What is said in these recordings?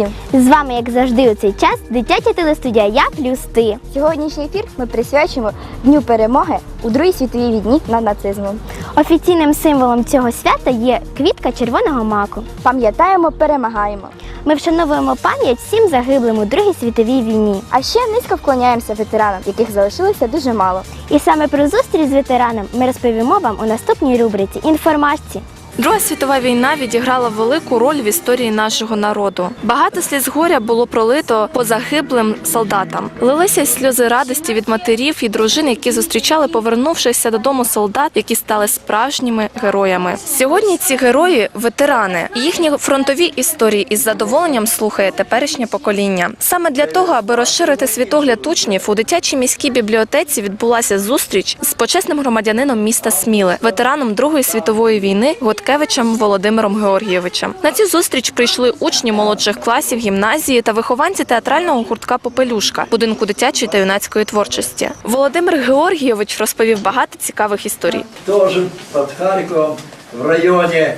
Всім! З вами, як завжди, у цей час дитяча телестудія Я плюс ти. Сьогоднішній ефір ми присвячимо Дню перемоги у Другій світовій війні над нацизмом. Офіційним символом цього свята є квітка червоного маку. Пам'ятаємо, перемагаємо. Ми вшановуємо пам'ять всім загиблим у Другій світовій війні. А ще низько вклоняємося ветеранам, яких залишилося дуже мало. І саме про зустріч з ветераном ми розповімо вам у наступній рубриці інформації. Друга світова війна відіграла велику роль в історії нашого народу. Багато сліз горя було пролито по загиблим солдатам. Лилися сльози радості від матерів і дружин, які зустрічали повернувшися додому солдат, які стали справжніми героями. Сьогодні ці герої ветерани. Їхні фронтові історії із задоволенням слухає теперішнє покоління. Саме для того, аби розширити світогляд учнів, у дитячій міській бібліотеці відбулася зустріч з почесним громадянином міста Сміли, ветераном Другої світової війни Готкевичем Володимиром Георгійовичем. На цю зустріч прийшли учні молодших класів гімназії та вихованці театрального гуртка Попелюшка будинку дитячої та юнацької творчості. Володимир Георгійович розповів багато цікавих історій. тоже под Харьковом, в районе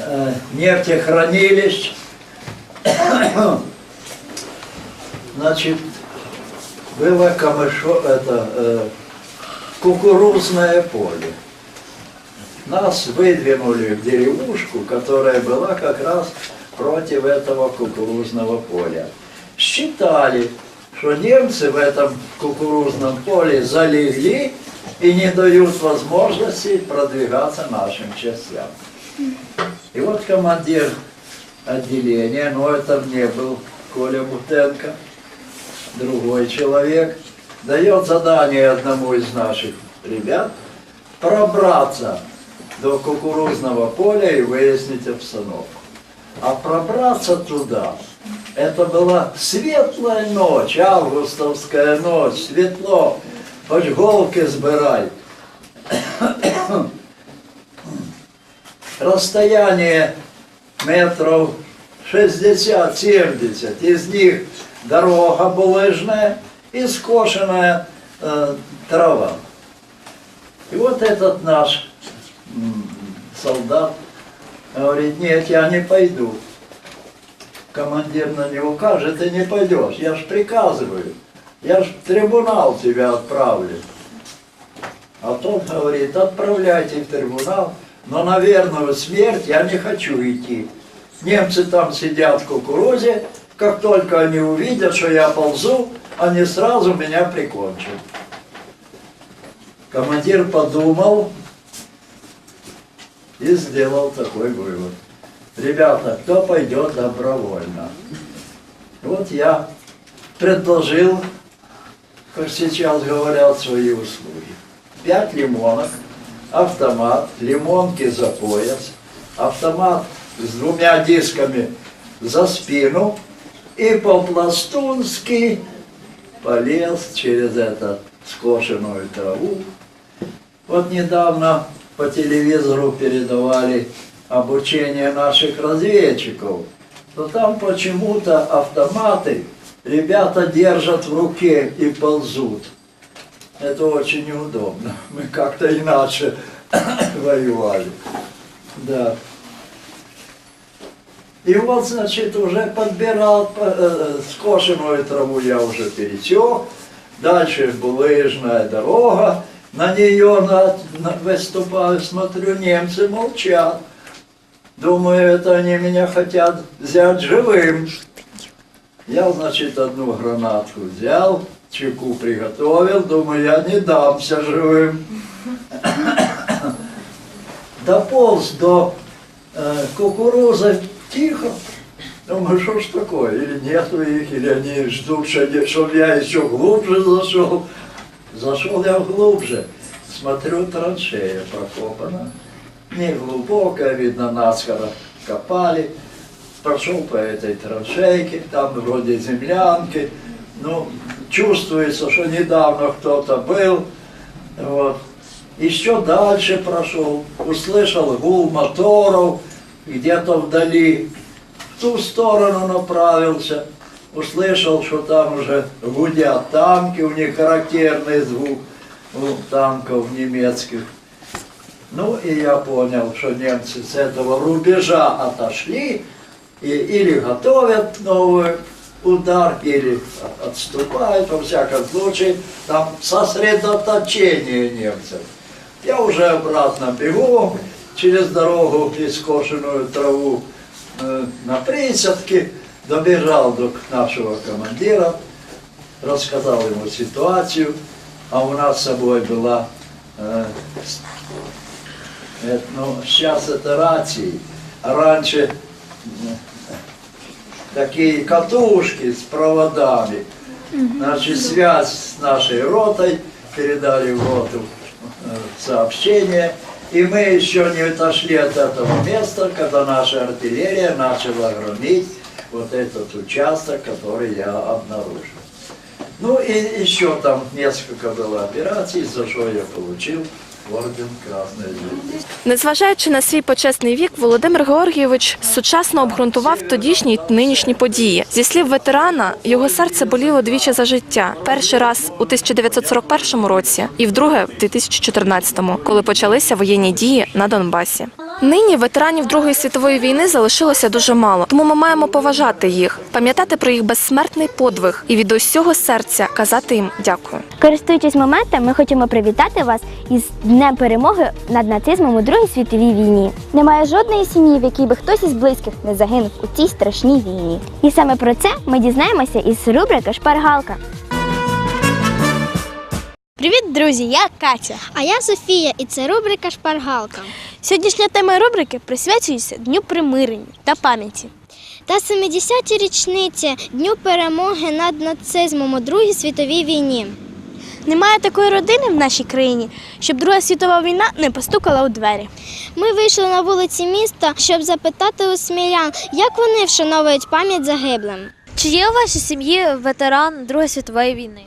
э, нефтехранилищ. Значит, было камышо, это, э, кукурузное поле. Нас выдвинули в деревушку, которая была как раз против этого кукурузного поля. Считали, что немцы в этом кукурузном поле залегли и не дают возможности продвигаться нашим частям. И вот командир отделения, но это не был Коля Бутенко, другой человек, дает задание одному из наших ребят пробраться до кукурузного поля и выяснить обстановку. А пробраться туда, это была светлая ночь, августовская ночь, светло, хоть голки сбирай. Расстояние метров 60-70, из них дорога булыжная и скошенная э, трава. И вот этот наш солдат говорит, нет, я не пойду. Командир на него кажет, ты не пойдешь, я ж приказываю, я ж в трибунал тебя отправлю. А тот говорит, отправляйте в трибунал, но на верную смерть я не хочу идти. Немцы там сидят в кукурузе, как только они увидят, что я ползу, они сразу меня прикончат. Командир подумал и сделал такой вывод. Ребята, кто пойдет добровольно? Вот я предложил, как сейчас говорят, свои услуги. Пять лимонок, автомат, лимонки за пояс, автомат с двумя дисками за спину и по-пластунски полез через эту скошенную траву. Вот недавно по телевизору передавали обучение наших разведчиков, то там почему-то автоматы ребята держат в руке и ползут. Это очень неудобно. Мы как-то иначе воевали. Да. И вот, значит, уже подбирал э, э, скошенную траву, я уже пересек. Дальше булыжная дорога, на нее на, на- выступаю, смотрю, немцы молчат. Думаю, это они меня хотят взять живым. Я, значит, одну гранатку взял, чеку приготовил, думаю, я не дамся живым. Дополз до э, кукурузы тихо. Думаю, что ж такое, или нету их, или они ждут, чтобы я еще глубже зашел. Зашел я глубже, смотрю, траншея прокопана. не глубокая, видно, наскоро копали. Прошел по этой траншейке, там вроде землянки. Ну, чувствуется, что недавно кто-то был. Вот. Еще дальше прошел, услышал гул моторов где-то вдали. В ту сторону направился, услышал, что там уже гудят танки, у них характерный звук у танков немецких. Ну и я понял, что немцы с этого рубежа отошли и, или готовят новый удар, или от- отступают, во всяком случае, там сосредоточение немцев. Я уже обратно бегу через дорогу и скошенную траву э, на присадке, добежал до нашего командира, рассказал ему ситуацию, а у нас с собой была э, это, ну, сейчас это рации, а раньше м, такие катушки с проводами. Значит, связь с нашей ротой, передали в роту э, сообщение. И мы еще не отошли от этого места, когда наша артиллерия начала громить вот этот участок, который я обнаружил. Ну и еще там несколько было операций, за что я получил орден Красной Звезды. Незважаючи на свій почесний вік, Володимир Георгійович сучасно обґрунтував тодішні й нинішні події. Зі слів ветерана, його серце боліло двічі за життя. Перший раз у 1941 році і вдруге в 2014, коли почалися воєнні дії на Донбасі. Нині ветеранів Другої світової війни залишилося дуже мало, тому ми маємо поважати їх, пам'ятати про їх безсмертний подвиг і від усього серця казати їм дякую. Користуючись моментом, ми хочемо привітати вас із Днем перемоги над нацизмом у Другій світовій війні. Немає жодної сім'ї, в якій би хтось із близьких не загинув у цій страшній війні. І саме про це ми дізнаємося із рубрики Шпаргалка. Привіт, друзі! Я Катя. А я Софія, і це рубрика Шпаргалка. Сьогоднішня тема рубрики присвячується Дню примирення та пам'яті. Та 70-ті річниці Дню перемоги над нацизмом у Другій світовій війні. Немає такої родини в нашій країні, щоб Друга світова війна не постукала у двері. Ми вийшли на вулиці міста, щоб запитати у смілян, як вони вшановують пам'ять загиблим. Чи є у вашій сім'ї ветеран Другої світової війни?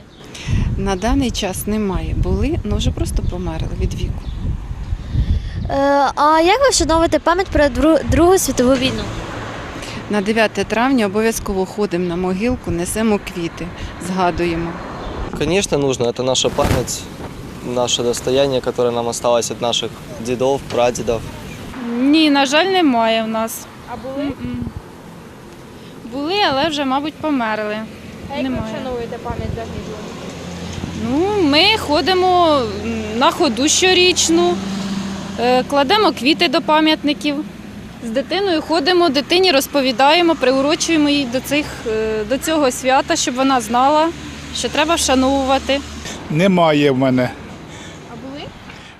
На даний час немає. Були, але вже просто померли від віку. Е, а як ви вшановуєте пам'ять про Другу світову війну? На 9 травня обов'язково ходимо на могилку, несемо квіти, згадуємо. Конечно, нужно. Это наша память, наше достояние, которое нам осталось от наших дедов, прадедов. Ні, на жаль, немає в нас. А були? Були, але вже, мабуть, померли. А як ви вшановуєте пам'ять загиблих? Ну, ми ходимо на ходу щорічну, кладемо квіти до пам'ятників. З дитиною ходимо, дитині розповідаємо, приурочуємо її до, цих, е, до цього свята, щоб вона знала, що треба вшановувати. Немає в мене. А були?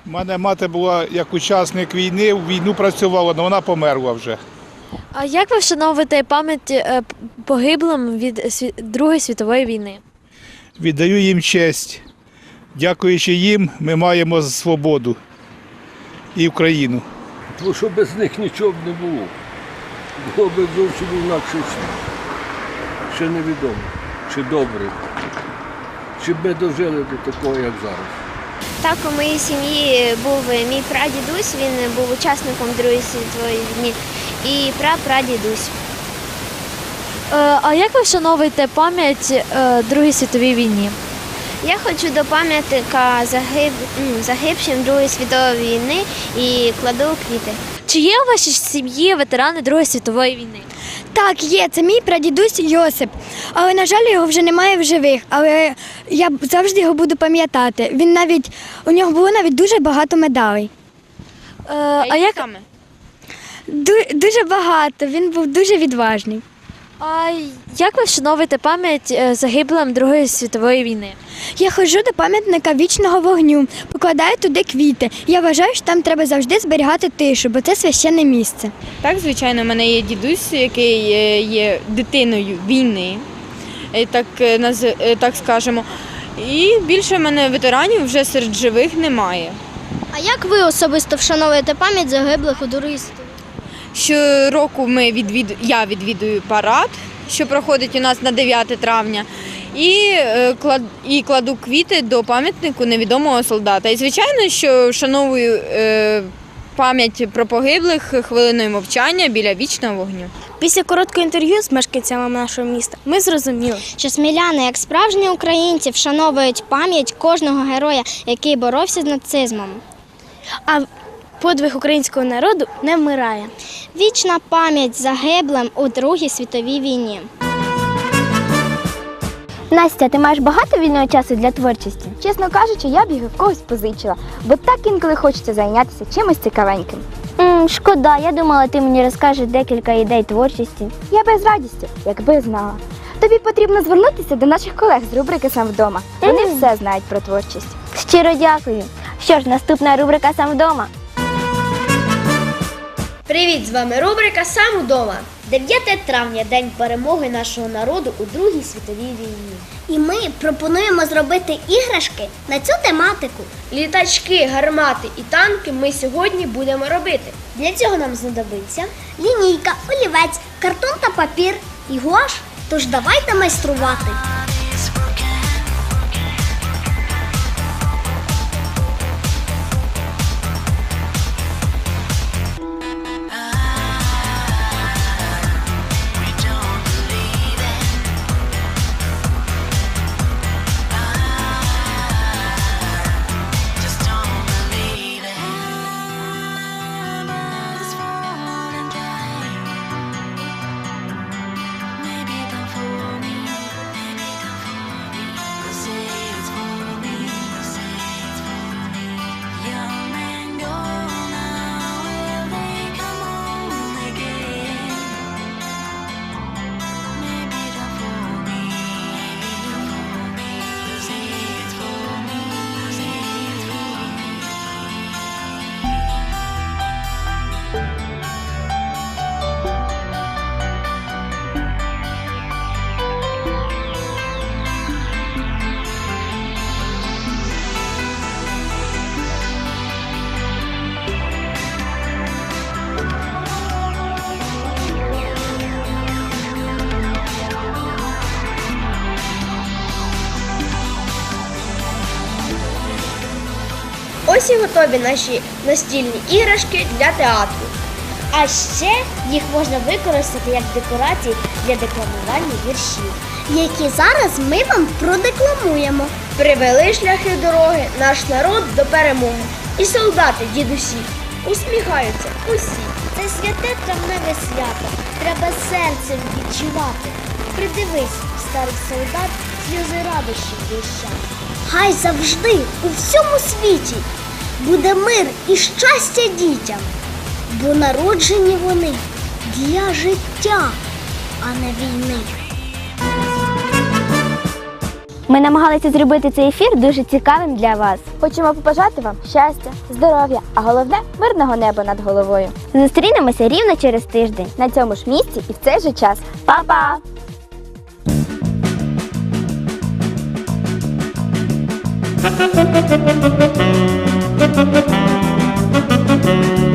У мене мати була як учасник війни, в війну працювала, але вона померла вже. А як ви вшановуєте пам'ять е, погиблим від Другої світової війни? Віддаю їм честь. Дякуючи їм, ми маємо свободу і Україну. Тому що без них нічого б не було. Було б зовсім інакший світ. Ще невідомо, чи добре, чи б ми дожили до такого, як зараз. Так, у моїй сім'ї був мій прадідусь, він був учасником Другої світової війни, і прапрадідусь. Е, А як ви вшановуєте пам'ять е, Другої світовій війні? Я хочу до пам'ятника загиб... загибшим Другої світової війни і кладу квіти. Чи є у вашій сім'ї ветерани Другої світової війни? Так, є. Це мій прадідусь Йосип. Але, на жаль, його вже немає в живих. Але я завжди його буду пам'ятати. Він навіть у нього було навіть дуже багато медалей. Е, А як, Ду- дуже багато. Він був дуже відважний. А як ви вшановуєте пам'ять е, загиблим Другої світової війни? Я ходжу до пам'ятника вічного вогню, покладаю туди квіти. Я вважаю, що там треба завжди зберігати тишу, бо це священне місце. Так, звичайно, в мене є дідусь, який е, є дитиною війни, е, так, так скажемо. І більше в мене ветеранів вже серед живих немає. А як ви особисто вшановуєте пам'ять загиблих у світовій? Щороку ми відвід... я відвідую парад, що проходить у нас на 9 травня, і, е, клад... і кладу квіти до пам'ятнику невідомого солдата. І звичайно, що вшановую е... пам'ять про погиблих хвилиною мовчання біля вічного вогню. Після короткого інтерв'ю з мешканцями нашого міста ми зрозуміли, Що сміляни, як справжні українці, вшановують пам'ять кожного героя, який боровся з нацизмом. а подвиг українського народу не вмирає. Вічна пам'ять загиблим у Другій світовій війні. Настя, ти маєш багато вільного часу для творчості? Чесно кажучи, я б їх в когось позичила, бо так інколи хочеться зайнятися чимось цікавеньким. м шкода, я думала, ти мені розкажеш декілька ідей творчості. Я би з радістю, якби знала. Тобі потрібно звернутися до наших колег з рубрики Сам вдома. Вони Мгм. все знають про творчість. Щиро дякую. Що ж, наступна рубрика сам вдома. Привіт, з вами рубрика Сам вдома. 9 травня день перемоги нашого народу у Другій світовій війні. І ми пропонуємо зробити іграшки на цю тематику. Літачки, гармати і танки ми сьогодні будемо робити. Для цього нам знадобиться Лінійка, олівець, картон та папір і гуаш. Тож давайте майструвати. Ось і готові наші настільні іграшки для театру. А ще їх можна використати як декорації для декламування віршів, які зараз ми вам продекламуємо. Привели шляхи дороги наш народ до перемоги. І солдати, дідусі, усміхаються усі. Це святе травневе свято. Треба серцем відчувати. Придивись, старий солдат, сльози радощі віщать. Хай завжди у всьому світі буде мир і щастя дітям, бо народжені вони для життя, а не війни. Ми намагалися зробити цей ефір дуже цікавим для вас. Хочемо побажати вам щастя, здоров'я, а головне мирного неба над головою. Зустрінемося рівно через тиждень. На цьому ж місці і в цей же час. Па-па! Па-па! Thank you.